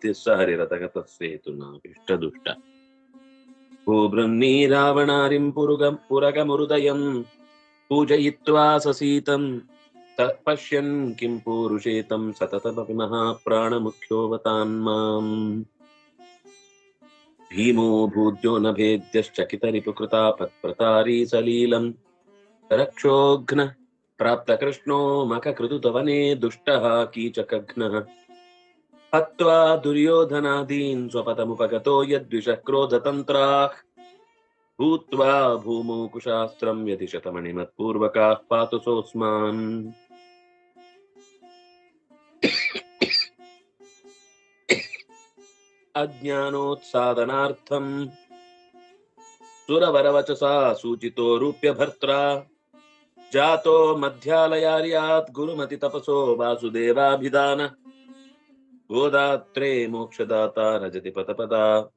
इत्यस्य हरिरथगतस्येतुना इष्टदुष्ट गोब्रह्मी रावणारिं पुरुगं पुरगमुरुदयं पूजयित्वा ससीतं पश्यन् किं पूरुषेतं सततमपि महाप्राणमुख्योऽवतान्माम् भीमो भूद्यो न भेद्यश्चकितरिपुकृतापत्प्रतारी सलीलम्। रक्षोघ्नः प्राप्तकृष्णो मखकृतु तवने दुष्टः कीचकघ्नः। हत्वा दुर्योधनादीन् स्वपदमुपगतो यद्विषः क्रोधतन्त्राः भूत्वा भूमौ कुशास्त्रम् व्यधिशतमणिमत्पूर्वकाः पातु सोऽस्मान्। अज्ञानोत्सादनार्थम् सुरवरवचसा सूचितो रूप्यभर्त्रा। जातो मध्यालयार्यात् गुरुमति तपसो वासुदेवाभिधान। गोदात्रे मोक्षदाता रजति पतपदा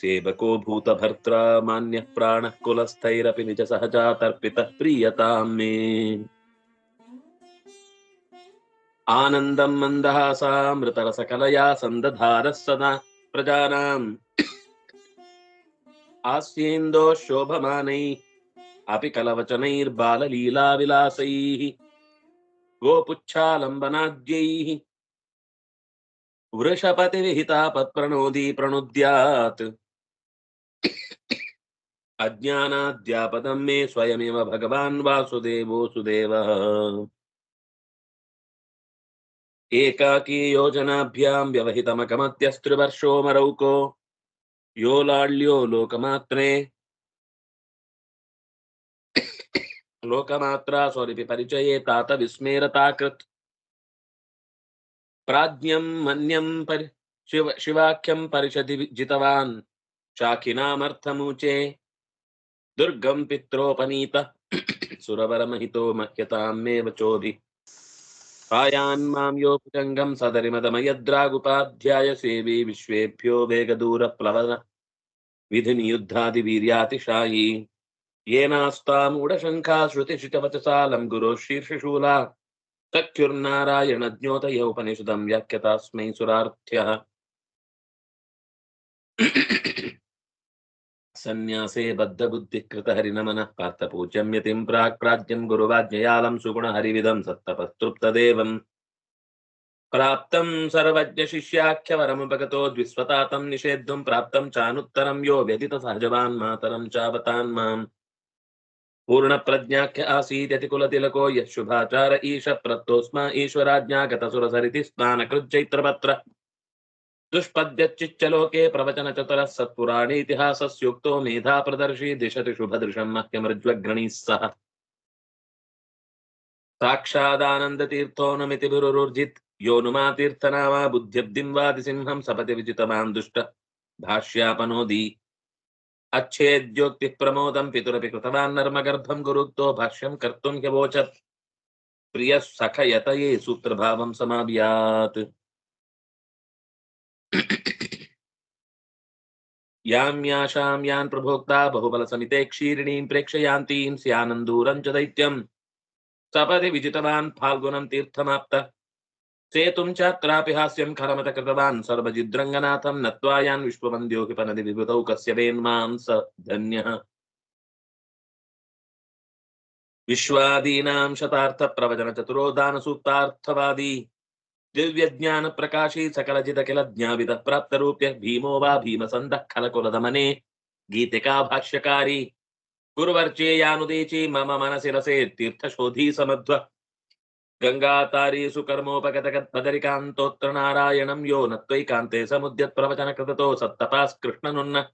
सेवको भूतभर्त्रा मान्यः प्राणः कुलस्थैरपि निज सहजा तर्पितः प्रीयताम् मे। आनन्दम् मन्दहासामृतरसकलया सन्दधारः सदा प्रजानाम्। आस्येन्दो शोभमानैः, अपि कलवचनैर्बाललीलाविलासैः, गोपुच्छालम्बनाद्यैः वृषपतिविहिता पत्प्रणोदी प्रणुद्यात् अज्ञानाद्यापदं मे स्वयमेव भगवान् वासुदेवो सुदेवः। एकाकी योजनाभ्यां व्यवहितमकमत्यस्त्रिवर्षो मरौको यो लाड्यो लोकमात्रे। लोकमात्रा स्वरिपि परिचये तात विस्मेरताकृत्। प्राज्ञं मन्यं परि शिव शिवाख्यं परिषदि जितवान् शाखिनामर्थमुचे दुर्गं पित्रोपनीत। सुरवरमहितो मह्यतां मे वचोभि पायान् माँ योपजङ्गं सदरिमदमयद्रागुपाध्याय सेवी विश्वेभ्यो वेगदूरप्लवन विधिनियुद्धादिवीर्यातिशायी। येनास्तामूढशङ्खा श्रुतिशितवचसालं गुरोः शीर्षशूला। तख्युर्नारायणज्ञोतय उपनिषदं व्याख्यतास्मै सुरार्थ्यः। सन्न्यासे बद्धबुद्धिः कृतहरिनमनः पार्थपूज्यं यतिं प्राक् प्राज्ञं गुरुवाज्ञयालं सुगुणहरिविदं सत्तपस्तृप्तदेवम्। प्राप्तं सर्वज्ञशिष्याख्यवरमुपगतो द्विस्वतातं निषेद्धुं प्राप्तं चानुत्तरं यो व्यतितसहजवान् मातरं चावतान् माम्। पूर्णप्रज्ञाख्य आसीद्यतिकुलतिलको यः शुभाचार ईश प्रत्तोस्मा ईश्वराज्ञागतसुरसरिति स्नानकृच्चैत्रपत्र दुष्पद्यच्चिच्चलोके प्रवचनचतुरः मेधा प्रदर्शी दिशति शुभदृशं मह्यमृज्वग्रणीः सह। साक्षादानन्दतीर्थोऽनमिति गुरुरुर्जित् योनुमातीर्थनामा बुद्ध्यब्धिं वादिसिंहं सपति विजितवान् दुष्ट। भाष्यापनोदी अच्छेद्योक्तिः प्रमोदं पितुरपि कृतवान् नर्मगर्भं गुरुक्तो भाष्यं कर्तुं ह्यवोचत्। प्रियः सखयतये सूत्रभावं समाव्यात् यां याशां यान् प्रभोक्ता बहुबलसमिते क्षीरिणीं प्रेक्षयान्तीं स्यानन्दूरं च दैत्यं। सपदि विजितवान् फाल्गुनं तीर्थमाप्त। सेतुं चात्रापि हास्यं खरमत कृतवान् सर्वजिद्रङ्गनाथं नत्वा यान् विश्ववन्द्यो हिपनदि विभूतौ कस्य वेन्मां स धन्यः। विश्वादीनां शतार्थप्रवचनचतुरो दानसूक्तार्थवादी दिव्यज्ञानप्रकाशी सकलजितकिल ज्ञाविदः प्राप्तरूप्यः भीमो वा भीमसन्दः खलकुलदमने गीतिका भाष्यकारी गुरुवर्चेयानुदेची मम मनसि रसे तीर्थशोधी समध्व गङ्गातारी सुकर्मोपगतगद्बदरिकान्तोत्र नारायणं यो न त्वैकान्ते समुद्यत्प्रवचनकृततो सत्तपास्कृष्णनुन्न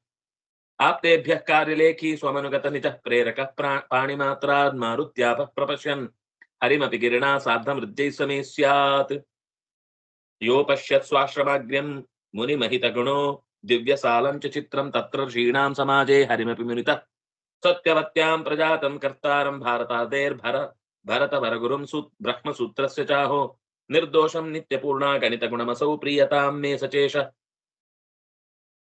आप्तेभ्यः कार्यलेखी स्वमनुगतनिजः प्रेरकः प्रा- पाणिमात्रान् मारुत्यापः प्रपश्यन्। हरिमपि गिरिणा सार्धमृद्यैः समे स्यात्। यो पश्यत् स्वाश्रमाग्र्यं मुनिमहितगुणो। दिव्यसालं च चित्रं तत्र ऋषीणां समाजे। हरिमपि मुनितः सत्यवत्यां प्रजातं कर्तारं भारतादेर्भर। భరత వరగురుం సు బ్రహ్మసూత్రస్య చాహో నిర్దోషం నిత్యపూర్ణా గణితగుణమసౌ ప్రియతాం మే సచేష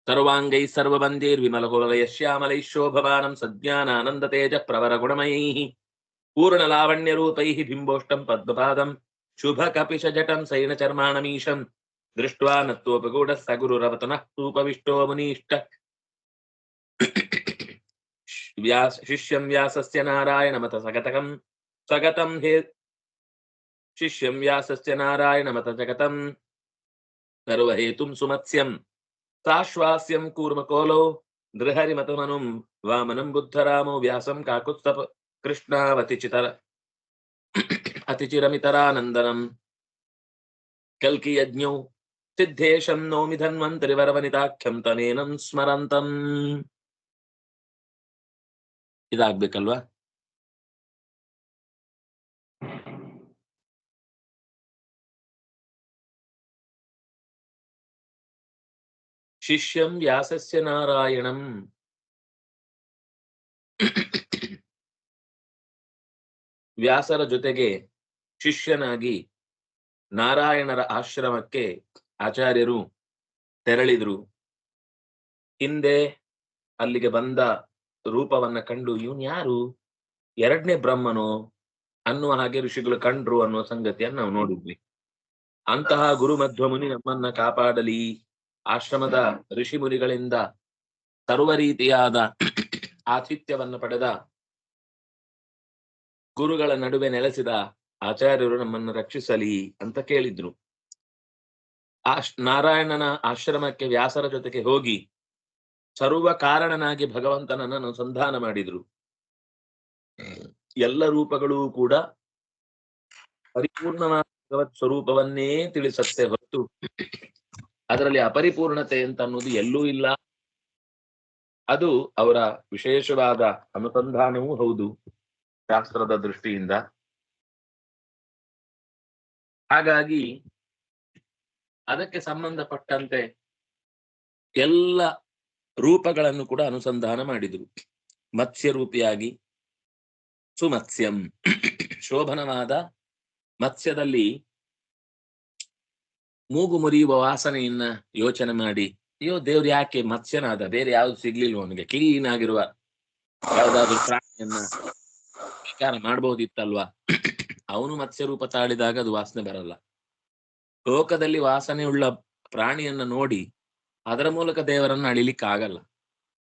సర్వాంగై సర్వబంధీర్విమలహోలయశ్యామలైः శోభవానం సజ్ఞానానందతేజ ప్రవరగుణమైः పూర్ణలావణ్యరూపైः బింబోష్టం పద్మపాదం శుభకపిషజటం శయనచర్మాణమీశం దృష్ట్వా నత్వోపగూఢ సగురురవతనః సూపవిష్టో మునీష్ట వ్యాస్ శిష్యం వ్యాసస్య నారాయణమత సగతకం ಹೇ ಶಿಷ್ಯಂ ವ್ಯಾಸಸ್ಯ ನಾರಾಯಣಮತ ಜಗತಂ ಸರ್ವಹೇತುಂ ಸುಮತ್ಸ್ಯಂ ಸಾಶ್ವಾಸ್ಯಂ ಕೂರ್ಮಕೋಲೋ ನೃಹರಿಮತಮನುಂ ವಾಮನಂ ಬುದ್ಧರಾಮೋ ವ್ಯಾಸಂ ಕಾಕುತ್ಸಪ ಕೃಷ್ಣಾವತಿಚಿತರ ಅತಿಚಿರಮಿತರಾನಂದನಂ ಕಲ್ಕಿ ಯಜ್ಞೌ ಸಿದ್ಧೇಶಂ ನೌಮಿ ಧನ್ವಂತರಿವರವನಿತಾಖ್ಯಂ ತನೇನಂ ಸ್ಮರಂತಂ ಇದಾಗ್ಬೇಕಲ್ವಾ ಶಿಷ್ಯಂ ವ್ಯಾಸಸ್ಯ ನಾರಾಯಣಂ ವ್ಯಾಸರ ಜೊತೆಗೆ ಶಿಷ್ಯನಾಗಿ ನಾರಾಯಣರ ಆಶ್ರಮಕ್ಕೆ ಆಚಾರ್ಯರು ತೆರಳಿದ್ರು. ಹಿಂದೆ ಅಲ್ಲಿಗೆ ಬಂದ ರೂಪವನ್ನ ಕಂಡು ಇವನ್ ಯಾರು? ಎರಡನೇ ಬ್ರಹ್ಮನು? ಅನ್ನುವ ಹಾಗೆ ಋಷಿಗಳು ಕಂಡ್ರು ಅನ್ನುವ ಸಂಗತಿಯನ್ನು ನಾವು ನೋಡಿದ್ವಿ. ಅಂತಹ ಗುರು ಮಧ್ವಮುನಿ ನಮ್ಮನ್ನ ಕಾಪಾಡಲಿ. ಆಶ್ರಮದ ಋಷಿ ಮುನಿಗಳಿಂದ ಸರ್ವ ರೀತಿಯಾದ ಆತಿಥ್ಯವನ್ನು ಪಡೆದ ಗುರುಗಳ ನಡುವೆ ನೆಲೆಸಿದ ಆಚಾರ್ಯರು ನಮ್ಮನ್ನು ರಕ್ಷಿಸಲಿ ಅಂತ ಕೇಳಿದ್ರು. ಆಶ್ ನಾರಾಯಣನ ಆಶ್ರಮಕ್ಕೆ ವ್ಯಾಸರ ಜೊತೆಗೆ ಹೋಗಿ ಸರ್ವ ಕಾರಣನಾಗಿ ಭಗವಂತನನ್ನ ಸಂಧಾನ ಮಾಡಿದ್ರು. ಎಲ್ಲ ರೂಪಗಳೂ ಕೂಡ ಪರಿಪೂರ್ಣವಾದ ಭಗವತ್ ಸ್ವರೂಪವನ್ನೇ ತಿಳಿಸತ್ತೆ ಹೊರತು ಅದರಲ್ಲಿ ಅಪರಿಪೂರ್ಣತೆ ಅಂತ ಅನ್ನೋದು ಎಲ್ಲೂ ಇಲ್ಲ. ಅದು ಅವರ ವಿಶೇಷವಾದ ಅನುಸಂಧಾನವೂ ಹೌದು ಶಾಸ್ತ್ರದ ದೃಷ್ಟಿಯಿಂದ. ಹಾಗಾಗಿ ಅದಕ್ಕೆ ಸಂಬಂಧಪಟ್ಟಂತೆ ಎಲ್ಲ ರೂಪಗಳನ್ನು ಕೂಡ ಅನುಸಂಧಾನ ಮಾಡಿದರು. ಮತ್ಸ್ಯ ರೂಪಿಯಾಗಿ ಸುಮತ್ಸ್ಯಂ. ಶೋಭನವಾದ ಮತ್ಸ್ಯದಲ್ಲಿ ಮೂಗು ಮುರಿಯುವ ವಾಸನೆಯನ್ನ ಯೋಚನೆ ಮಾಡಿ, ಅಯ್ಯೋ ದೇವ್ರು ಯಾಕೆ ಮತ್ಸ್ಯನಾದ? ಬೇರೆ ಯಾವ್ದು ಸಿಗ್ಲಿಲ್ಲ ಅವನಿಗೆ? ಕ್ಲೀನ್ ಆಗಿರುವ ಯಾವ್ದಾದ್ರು ಪ್ರಾಣಿಯನ್ನ ಸ್ವೀಕಾರ ಮಾಡಬಹುದಿತ್ತಲ್ವಾ ಅವನು ಮತ್ಸ್ಯ ರೂಪ ತಾಳಿದಾಗ ಅದು ವಾಸನೆ ಬರಲ್ಲ. ಲೋಕದಲ್ಲಿ ವಾಸನೆ ಉಳ್ಳ ಪ್ರಾಣಿಯನ್ನ ನೋಡಿ ಅದರ ಮೂಲಕ ದೇವರನ್ನ ಅಳಿಲಿಕ್ಕೆ ಆಗಲ್ಲ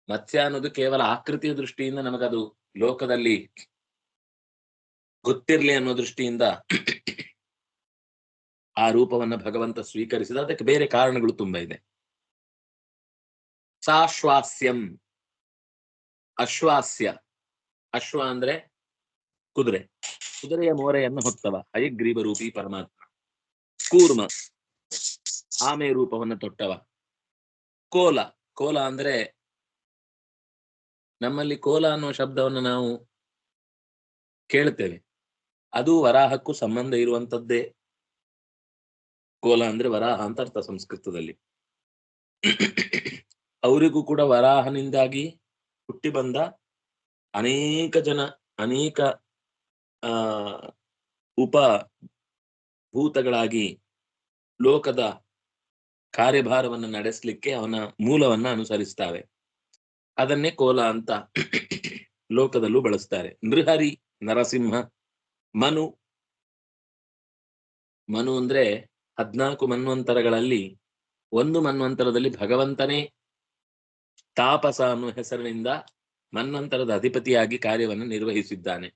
ಮತ್ಸ್ಯ ಅನ್ನೋದು ಕೇವಲ ಆಕೃತಿಯ ದೃಷ್ಟಿಯಿಂದ ನಮಗದು ಲೋಕದಲ್ಲಿ ಗೊತ್ತಿರ್ಲಿ ಅನ್ನೋ ದೃಷ್ಟಿಯಿಂದ ಆ ರೂಪವನ್ನ ಭಗವಂತ ಸ್ವೀಕರಿಸಿದ, ಅದಕ್ಕೆ ಬೇರೆ ಕಾರಣಗಳು ತುಂಬಾ ಇದೆ. ಸಾಶ್ವಾಸ್ಯಂ. ಅಶ್ವಾಸ್ಯ. ಅಶ್ವ ಅಂದ್ರೆ ಕುದುರೆ. ಕುದುರೆಯ ಮೋರೆಯನ್ನು ಹೊತ್ತವ. ಹಯಗ್ರೀವ ರೂಪಿ ಪರಮಾತ್ಮ. ಕೂರ್ಮ. ಆಮೆ ರೂಪವನ್ನು ತೊಟ್ಟವ. ಕೋಲ. ಕೋಲ ಅಂದ್ರೆ ನಮ್ಮಲ್ಲಿ ಕೋಲ ಅನ್ನುವ ಶಬ್ದವನ್ನು ನಾವು ಕೇಳ್ತೇವೆ ಅದು ವರಾಹಕ್ಕೂ ಸಂಬಂಧ ಇರುವಂತದ್ದೇ ಕೋಲ ಅಂದ್ರೆ ವರಾಹ ಅಂತ ಅರ್ಥ ಸಂಸ್ಕೃತದಲ್ಲಿ. ಅವರಿಗೂ ಕೂಡ ವರಾಹನಿಂದಾಗಿ ಹುಟ್ಟಿ ಬಂದ ಅನೇಕ ಜನ, ಅನೇಕ, ಆ ಉಪ ಭೂತಗಳಾಗಿ ಲೋಕದ ಕಾರ್ಯಭಾರವನ್ನು ನಡೆಸಲಿಕ್ಕೆ ಅವನ ಮೂಲವನ್ನ ಅನುಸರಿಸ್ತಾವೆ. ಅದನ್ನೇ ಕೋಲ ಅಂತ ಲೋಕದಲ್ಲೂ ಬಳಸ್ತಾರೆ. ನೃಹರಿ ನರಸಿಂಹ ಮನು ಮನು ಅಂದ್ರೆ ಹದ್ನಾಲ್ಕು ಮನ್ವಂತರಗಳಲ್ಲಿ ಒಂದು ಮನ್ವಂತರದಲ್ಲಿ ಭಗವಂತನೇ ತಾಪಸ ಅನ್ನುವ ಹೆಸರಿನಿಂದ ಮನ್ವಂತರದ ಅಧಿಪತಿಯಾಗಿ ಕಾರ್ಯವನ್ನು ನಿರ್ವಹಿಸಿದ್ದಾನೆ.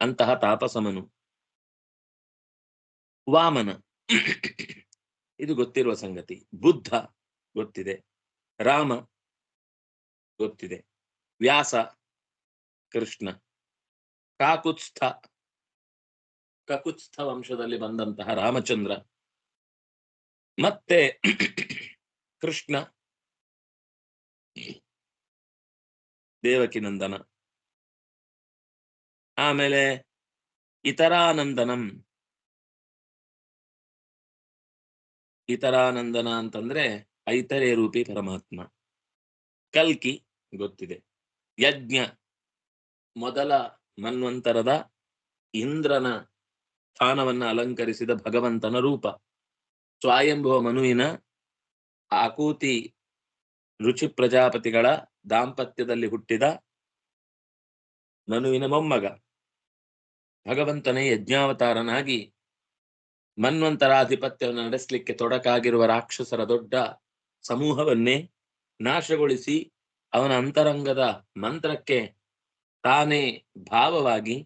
ಅಂತಹ ತಾಪಸಮನು ವಾಮನ. ಇದು ಗೊತ್ತಿರುವ ಸಂಗತಿ. ಬುದ್ಧ ಗೊತ್ತಿದೆ. ರಾಮ ಗೊತ್ತಿದೆ. ವ್ಯಾಸ ಕೃಷ್ಣ. ಕಾಕುತ್ಸ್ಥ ಕಕುತ್ಸ್ಥ ವಂಶದಲ್ಲಿ ಬಂದಂತಹ ರಾಮಚಂದ್ರ, ಮತ್ತೆ ಕೃಷ್ಣ, ದೇವಕಿನಂದನ, ಆಮೇಲೆ ಇತರಾನಂದನಂ. ಇತರಾನಂದನ ಅಂತಂದ್ರೆ ಐತರೆ ರೂಪಿ ಪರಮಾತ್ಮ. ಕಲ್ಕಿ ಗೊತ್ತಿದೆ. ಯಜ್ಞ ಮೊದಲ ಮನ್ವಂತರದ ಇಂದ್ರನ ಸ್ಥಾನವನ್ನ ಅಲಂಕರಿಸಿದ ಭಗವಂತನ ರೂಪ. ಸ್ವಯಂಭುವ ಮನುವಿನ ಆಕೂತಿ ರುಚಿ ಪ್ರಜಾಪತಿಗಳ ದಾಂಪತ್ಯದಲ್ಲಿ ಹುಟ್ಟಿದ ಮನುವಿನ ಮೊಮ್ಮಗ. ಭಗವಂತನೇ ಯಜ್ಞಾವತಾರನಾಗಿ ಮನ್ವಂತರಾಧಿಪತ್ಯವನ್ನು ನಡೆಸಲಿಕ್ಕೆ ತೊಡಕಾಗಿರುವ ರಾಕ್ಷಸರ ದೊಡ್ಡ ಸಮೂಹವನ್ನೇ ನಾಶಗೊಳಿಸಿ ಅವನ ಅಂತರಂಗದ ಮಂತ್ರಕ್ಕೆ ತಾನೇ ಭಾವವಾಗಿ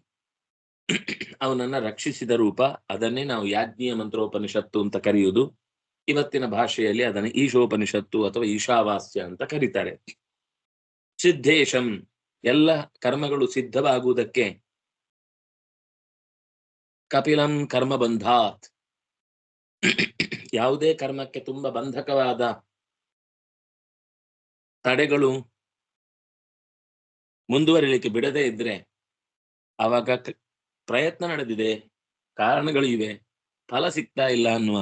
ಅವನನ್ನ ರಕ್ಷಿಸಿದ ರೂಪ, ಅದನ್ನೇ ನಾವು ಯಾಜ್ಞೀಯ ಮಂತ್ರೋಪನಿಷತ್ತು ಅಂತ ಕರೆಯುವುದು. ಇವತ್ತಿನ ಭಾಷೆಯಲ್ಲಿ ಅದನ್ನು ಈಶೋಪನಿಷತ್ತು ಅಥವಾ ಈಶಾವಾಸ್ಯ ಅಂತ ಕರೀತಾರೆ. ಸಿದ್ಧೇಶಂ, ಎಲ್ಲ ಕರ್ಮಗಳು ಸಿದ್ಧವಾಗುವುದಕ್ಕೆ ಕಪಿಲಂ ಕರ್ಮ ಬಂಧಾತ್ ಯಾವುದೇ ಕರ್ಮಕ್ಕೆ ತುಂಬಾ ಬಂಧಕವಾದ ತಡೆಗಳು ಮುಂದುವರಿಲಿಕ್ಕೆ ಬಿಡದೇ ಇದ್ರೆ ಅವಾಗ ಕ- ಪ್ರಯತ್ನ ನಡೆದಿದೆ, ಕಾರಣಗಳು ಇವೆ. ಫಲ ಸಿಗ್ತಾ ಇಲ್ಲ ಅನ್ನುವ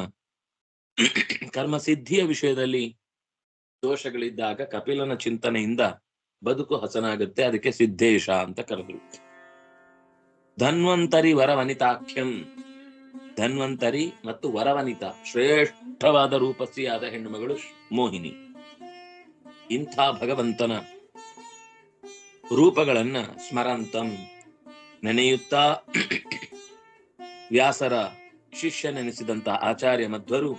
ಕರ್ಮ ಸಿದ್ಧಿಯ ವಿಷಯದಲ್ಲಿ ದೋಷಗಳಿದ್ದಾಗ ಕಪಿಲನ ಚಿಂತನೆಯಿಂದ ಬದುಕು ಹಸನಾಗುತ್ತೆ, ಅದಕ್ಕೆ ಸಿದ್ಧೇಶ ಅಂತ ಕರೆದ್ರು. ಧನ್ವಂತರಿ ವರವನಿತಾಖ್ಯಂ. ಧನ್ವಂತರಿ ಮತ್ತು ವರವನಿತ, ಶ್ರೇಷ್ಠವಾದ ರೂಪಸಿಯಾದ ಹೆಣ್ಣುಮಗಳು ಮೋಹಿನಿ. ಇಂಥ ಭಗವಂತನ ರೂಪಗಳನ್ನ ಸ್ಮರಂತಂ. ನೆನೆಯುತ್ತಾ ವ್ಯಾಸರ ಶಿಷ್ಯನೆನಿಸಿದಂತಹ ಆಚಾರ್ಯ ಮಧ್ವರು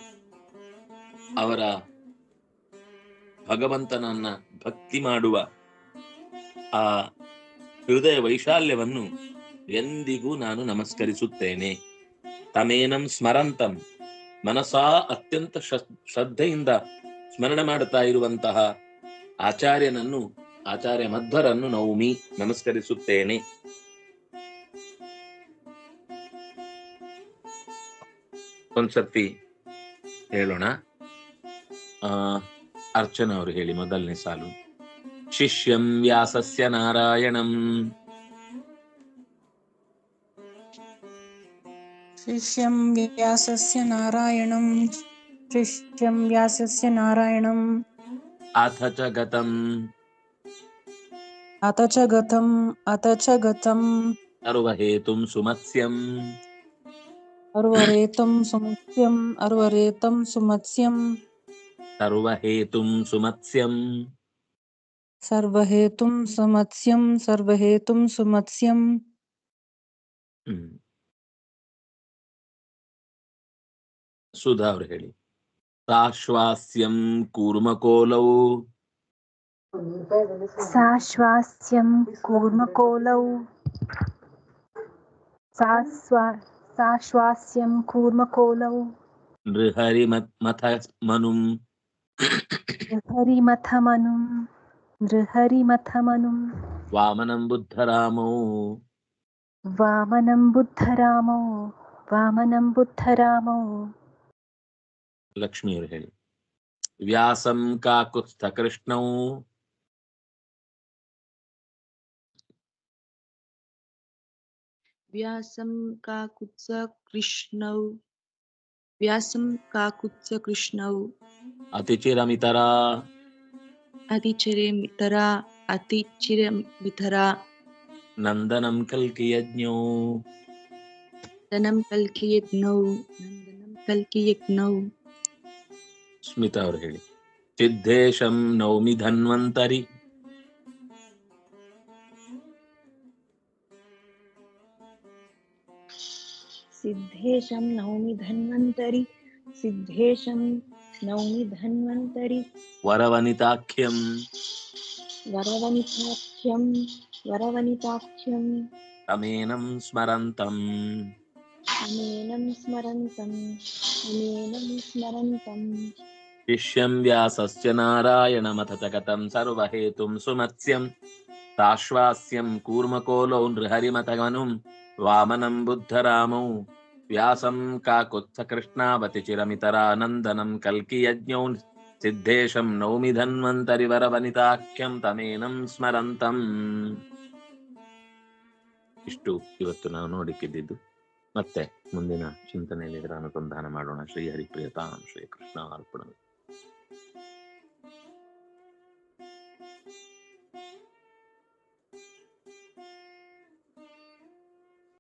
ಅವರ ಭಗವಂತನನ್ನ ಭಕ್ತಿ ಮಾಡುವ ಆ ಹೃದಯ ವೈಶಾಲ್ಯವನ್ನು ಎಂದಿಗೂ ನಾನು ನಮಸ್ಕರಿಸುತ್ತೇನೆ. ತಮೇನಂ ಸ್ಮರಂತಂ. ಮನಸಾ ಅತ್ಯಂತ ಶ್ರ- ಶ್ರದ್ಧೆಯಿಂದ ಸ್ಮರಣೆ ಮಾಡುತ್ತಾ ಇರುವಂತಹ ಆಚಾರ್ಯನನ್ನು, ಆಚಾರ್ಯ ಮಧ್ವರನ್ನು ನೌಮಿ ನಮಸ್ಕರಿಸುತ್ತೇನೆ. ಕನ್ಸರ್ತಿ ಹೇಳೋಣ ಅರ್ಚನ ಅವರು ಹೇಳಿ ಮೊದಲನೇ ಸಾಲು ಶಿಷ್ಯಂ ವ್ಯಾಸಸ್ಯ ನಾರಾಯಣಂ ಶಿಷ್ಯಂ ವ್ಯಾಸಸ್ಯ ನಾರಾಯಣಂ ಶಿಷ್ಯಂ ವ್ಯಾಸಸ್ಯ ನಾರಾಯಣಂ ಅಥ ಚ ಗತಂ ಅಥ ಚ ಗತಂ ಅಥ ಚ ಗತಂ ಸರ್ವಹೇತುಂ ಸುಮತ್ಸ್ಯಂ अर्वरेतं सुमत्स्यम् अर्वरेतं सुमत्स्यम् सर्वहेतुं सुमत्स्यम् सर्वहेतुं सुमत्स्यं सर्वहेतुं सुमत्स्यम् ಹ್ಮ್ ಸುಧಾ ಅವರು ಹೇಳಿ ಸಾಶ್ವಾಸ್ಯಂ ಕೂರ್ಮಕೋಲೌ साश्वास्यं कूर्मकोलौ सास्वा साश्वास्यं कूर्मकोलौ नृहरिमथमनुम्। नृहरिमथमनुम्। नृहरिमथमनुम्। वामनं बुद्धरामौ। वामनं बुद्धरामौ। वामनं बुद्धरामौ। व्यासं काकुत्स्थकृष्णौ। व्यासं काकुत्स कृष्णौ। व्यासं काकुत्स कृष्णौ। अतिचिरमितरा। अतिचिरमितरा अतिचिरमितरा। नन्दनं कल्कियज्ञौ। नन्दनं कल्कियज्ञौ। नन्दनं कल्कियज्ञौ। स्मिता और हेळि। चिद्धेशं नौमि धन्वन्तरि। सिद्धेशं नौमि धन्वन्तरि सिद्धेशं नौमि धन्वन्तरि वरवनिताख्यं वरवनिताख्यं वरवनिताख्यं अमेनं स्मरन्तम् अमेनं स्मरन्तम् अमेनं स्मरन्तम् शिष्यं व्यासस्य नारायणमथ च कथं सर्वहेतुं सुमत्स्यं ताश्वास्यं कूर्मकोलौ नृहरिमथगनुं वामनं बुद्धरामौ ವ್ಯಾಸಂ ಕಾಕುತ್ಸ ಕೃಷ್ಣಾವತಿ ಚಿರಮಿತರಾನಂದನಂ ಕಲ್ಕಿಯಜ್ಞೌ ಸಿದ್ಧೇಶಂ ನೌಮಿ ಧನ್ವಂತರಿ ವರವನಿತಾಖ್ಯಂ ತಮೇನಂ ಸ್ಮರಂತಂ. ಇಷ್ಟು ಇವತ್ತು ನಾವು ನೋಡಿಕ್ಕಿದ್ದು ಮತ್ತೆ ಮುಂದಿನ ಚಿಂತನೆಯಲ್ಲಿ ಅನುಸಂಧಾನ ಮಾಡೋಣ. ಶ್ರೀ ಹರಿಪ್ರಿಯತಾಂ, ಶ್ರೀ ಕೃಷ್ಣ ಅರ್ಪಣ